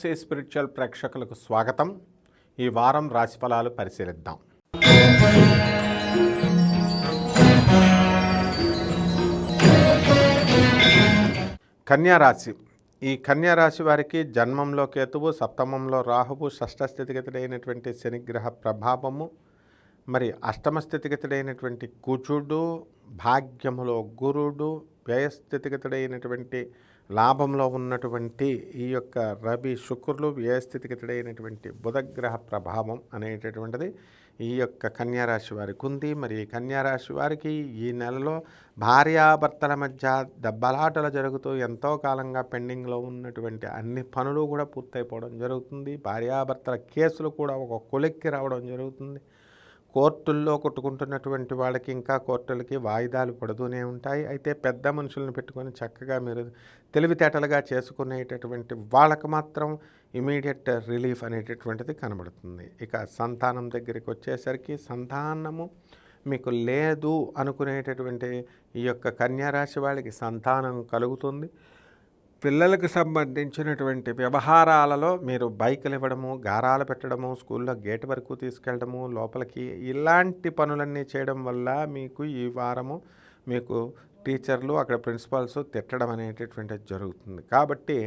Spiritual ప్రేక్షకులకు స్వాగతం. ఈ వారం రాశిఫలాలు పరిశీలిద్దాం. కన్యారాశి ఈ కన్యారాశి వారికి జన్మంలో కేతువు సప్తమంలో రాహువు షష్ఠ స్థితిగతుడైనటువంటి శనిగ్రహ ప్రభావము మరి అష్టమ స్థితిగతుడైనటువంటి కుచుడు భాగ్యములో గురుడు వ్యయస్థితిగతుడైనటువంటి లాభంలో ఉన్నటువంటి ఈ యొక్క రవి శుక్రులు వ్యయస్థితిగతుడైనటువంటి బుధగ్రహ ప్రభావం అనేటటువంటిది ఈ యొక్క కన్యారాశి వారికి ఉంది. మరి కన్యారాశి వారికి ఈ నెలలో భార్యాభర్తల మధ్య దెబ్బలాటలు జరుగుతూ ఎంతో కాలంగా పెండింగ్లో ఉన్నటువంటి అన్ని పనులు కూడా పూర్తయిపోవడం జరుగుతుంది. భార్యాభర్తల కేసులు కూడా ఒక కొలిక్కి రావడం జరుగుతుంది. కోర్టుల్లో కొట్టుకుంటున్నటువంటి వాళ్ళకి ఇంకా కోర్టులకి వాయిదాలు పడుతూనే ఉంటాయి. అయితే పెద్ద మనుషులను పెట్టుకొని చక్కగా మీరు తెలివితేటలుగా చేసుకునేటటువంటి వాళ్ళకు మాత్రం ఇమీడియట్ రిలీఫ్ అనేటటువంటిది కనబడుతుంది. ఇక సంతానం దగ్గరికి వచ్చేసరికి సంతానము మీకు లేదు అనుకునేటటువంటి ఈ యొక్క కన్యారాశి వాళ్ళకి సంతానం కలుగుతుంది. పిల్లలకు సంబంధించినటువంటి వ్యవహారాలలో మీరు బైకులు ఇవ్వడము గారాలు పెట్టడము స్కూల్లో గేట్ వరకు తీసుకెళ్ళడము లోపలికి ఇలాంటి పనులన్నీ చేయడం వల్ల మీకు ఈ వారము మీకు టీచర్లు అక్కడ ప్రిన్సిపాల్స్ తిట్టడం అనేటటువంటిది జరుగుతుంది. కాబట్టి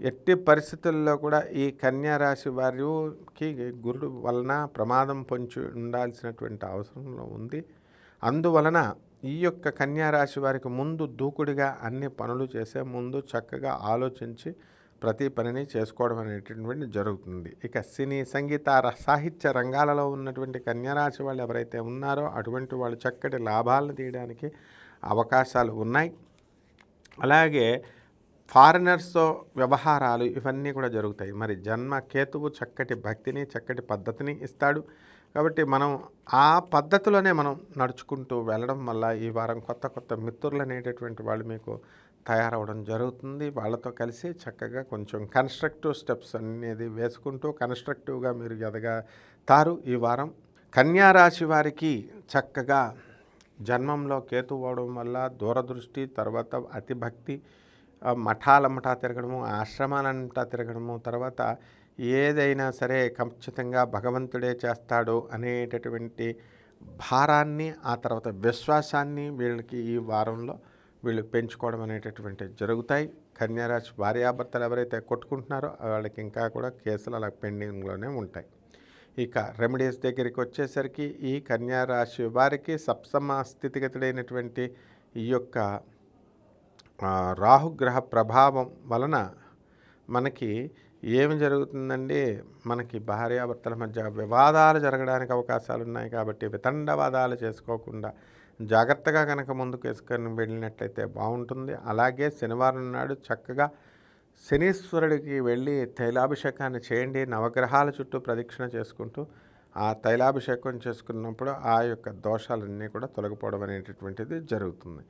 ఎట్టి పరిస్థితుల్లో కూడా ఈ కన్యా రాశి వారికి గురుడు వలన ప్రమాదం పొంచి ఉండాల్సినటువంటి అవసరంలో ఉంది. అందువలన ఈ యొక్క కన్యారాశి వారికి ముందు దూకుడుగా అన్ని పనులు చేసే ముందు చక్కగా ఆలోచించి ప్రతి పనిని చేసుకోవడం అనేటటువంటి జరుగుతుంది. ఇక సినీ సంగీత సాహిత్య రంగాలలో ఉన్నటువంటి కన్యారాశి వాళ్ళు ఎవరైతే ఉన్నారో అటువంటి వాళ్ళు చక్కటి లాభాలను తీయడానికి అవకాశాలు ఉన్నాయి. అలాగే ఫారినర్స్తో వ్యవహారాలు ఇవన్నీ కూడా జరుగుతాయి. మరి జన్మ కేతువు చక్కటి భక్తిని చక్కటి పద్ధతిని ఇస్తాడు. కాబట్టి మనం ఆ పద్ధతిలోనే మనం నడుచుకుంటూ వెళ్ళడం వల్ల ఈ వారం కొత్త కొత్త మిత్రులు అనేటటువంటి వాళ్ళు మీకు తయారవడం జరుగుతుంది. వాళ్ళతో కలిసి చక్కగా కొంచెం కన్స్ట్రక్టివ్ స్టెప్స్ అనేది వేసుకుంటూ కన్స్ట్రక్టివ్గా మీరు ఎదగతారు. ఈ వారం కన్యారాశి వారికి చక్కగా జన్మంలో కేతు అవడం వల్ల దూరదృష్టి తర్వాత అతిభక్తి మఠాలమ్మటా తిరగడము ఆశ్రమాలంటా తిరగడము తర్వాత ఏదైనా సరే ఖచ్చితంగా భగవంతుడే చేస్తాడు అనేటటువంటి భారాన్ని ఆ తర్వాత విశ్వాసాన్ని వీళ్ళకి ఈ వారంలో వీళ్ళు పెంచుకోవడం అనేటటువంటి జరుగుతాయి. కన్యారాశి భార్యాభర్తలు ఎవరైతే కొట్టుకుంటున్నారో వాళ్ళకి ఇంకా కూడా కేసులు అలా పెండింగ్లోనే ఉంటాయి. ఇక రెమెడీస్ దగ్గరికి వచ్చేసరికి ఈ కన్యారాశి వారికి సప్సమ స్థితిగతుడైనటువంటి ఈ యొక్క రాహుగ్రహ ప్రభావం వలన మనకి ఏమి జరుగుతుందండి? మనకి భార్యాభర్తల మధ్య వివాదాలు జరగడానికి అవకాశాలు ఉన్నాయి కాబట్టి వితండవాదాలు చేసుకోకుండా జాగ్రత్తగా కనుక ముందుకు వేసుకొని వెళ్ళినట్లయితే బాగుంటుంది. అలాగే శనివారం నాడు చక్కగా శనీశ్వరుడికి వెళ్ళి తైలాభిషేకాన్ని చేయండి నవగ్రహాల చుట్టూ ప్రదక్షిణ చేసుకుంటూ ఆ తైలాభిషేకం చేసుకున్నప్పుడు ఆ యొక్క దోషాలన్నీ కూడా తొలగిపోవడం అనేటటువంటిది జరుగుతుంది.